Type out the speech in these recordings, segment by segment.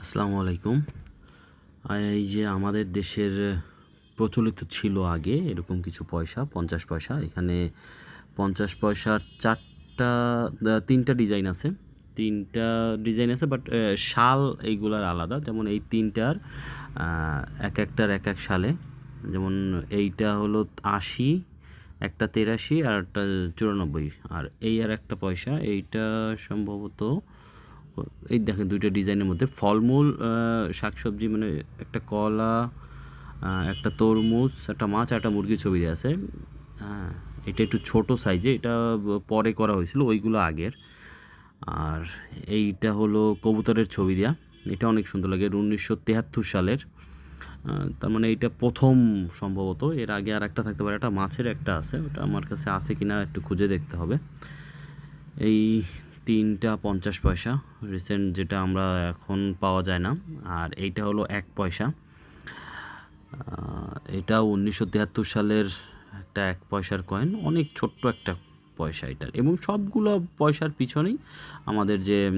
আসসালামু আলাইকুম। এই যে আমাদের দেশের প্রচলিত ছিল আগে এরকম কিছু পয়সা, পঞ্চাশ পয়সা। এখানে পঞ্চাশ পয়সার চারটা তিনটা ডিজাইন আছে। তিনটা ডিজাইন আছে, বাট শাল এইগুলার আলাদা। যেমন এই তিনটার এক একটার এক এক সালে যেমন এইটা হলো আশি, একটা তেরাশি আর একটা চুরানব্বই। আর এই আর একটা পয়সা, এইটা সম্ভবত এই দেখেন দুইটা ডিজাইনের মধ্যে। ফলমূল শাকসবজি মানে একটা কলা একটা তরমুজ, একটা মাছ একটা মুরগির ছবি দেওয়া আছে। হ্যাঁ এটা একটু ছোট সাইজে, এটা পরে করা হয়েছিল, ওইগুলো আগের। আর এইটা হলো কবুতরের ছবি দেওয়া এটা অনেক সুন্দর লাগে উনিশশো তেহাত্তর সালের। তার মানে এইটা প্রথম সম্ভবত। এর আগে আর একটা থাকতে পারে একটা মাছের একটা আছে, ওটা আমার কাছে আছে কিনা একটু খুঁজে দেখতে হবে। এই তিনটা পঞ্চাশ পয়সা। রিসেন্ট যেটা আমরা এখন পাওয়া যায় না। আর এইটা হলো এক পয়সা। এটা উনিশশো তিয়াত্তর সালের একটা এক পয়সার কয়েন অনেক ছোট্ট একটা পয়সা এটার। এবং সবগুলো পয়সার পিছনেই আমাদের যে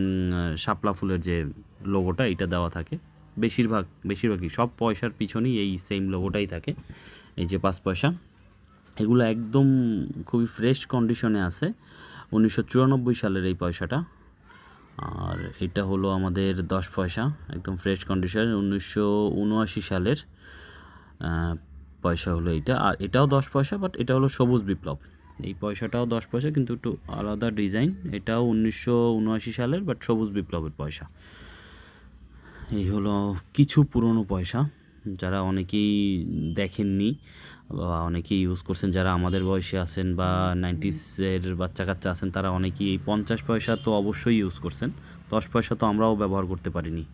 শাপলা ফুলের যে লোগোটা এটা দেওয়া থাকে। বেশিরভাগ, বেশিরভাগই সব পয়সার পিছনেই এই সেম লোগোটাই থাকে। এই যে পাঁচ পয়সা। এগুলো একদম খুবই ফ্রেশ কন্ডিশনে আছে। উনিশশো চুরানব্বই সালের এই পয়সাটা। আর এটা হলো আমাদের দশ পয়সা, একদম ফ্রেশ কন্ডিশন উনিশশো উনআশি সালের পয়সা হলো এটা আর এটাও দশ পয়সা বাট এটা হলো সবুজ বিপ্লব। এই পয়সাটাও দশ পয়সা, কিন্তু একটু আলাদা ডিজাইন এটাও উনিশশো উনআশি সালের বাট সবুজ বিপ্লবের পয়সা। এই হলো কিছু পুরনো পয়সা, যারা অনেকেই দেখেননি। অনেকেই ইউজ করছেন, যারা আমাদের বয়সে আছেন বা নাইনটিসের বাচ্চা কাচ্চা আছেন, তারা অনেকেই পঞ্চাশ পয়সা তো অবশ্যই ইউজ করছেন। দশ পয়সা তো আমরাও ব্যবহার করতে পারিনি।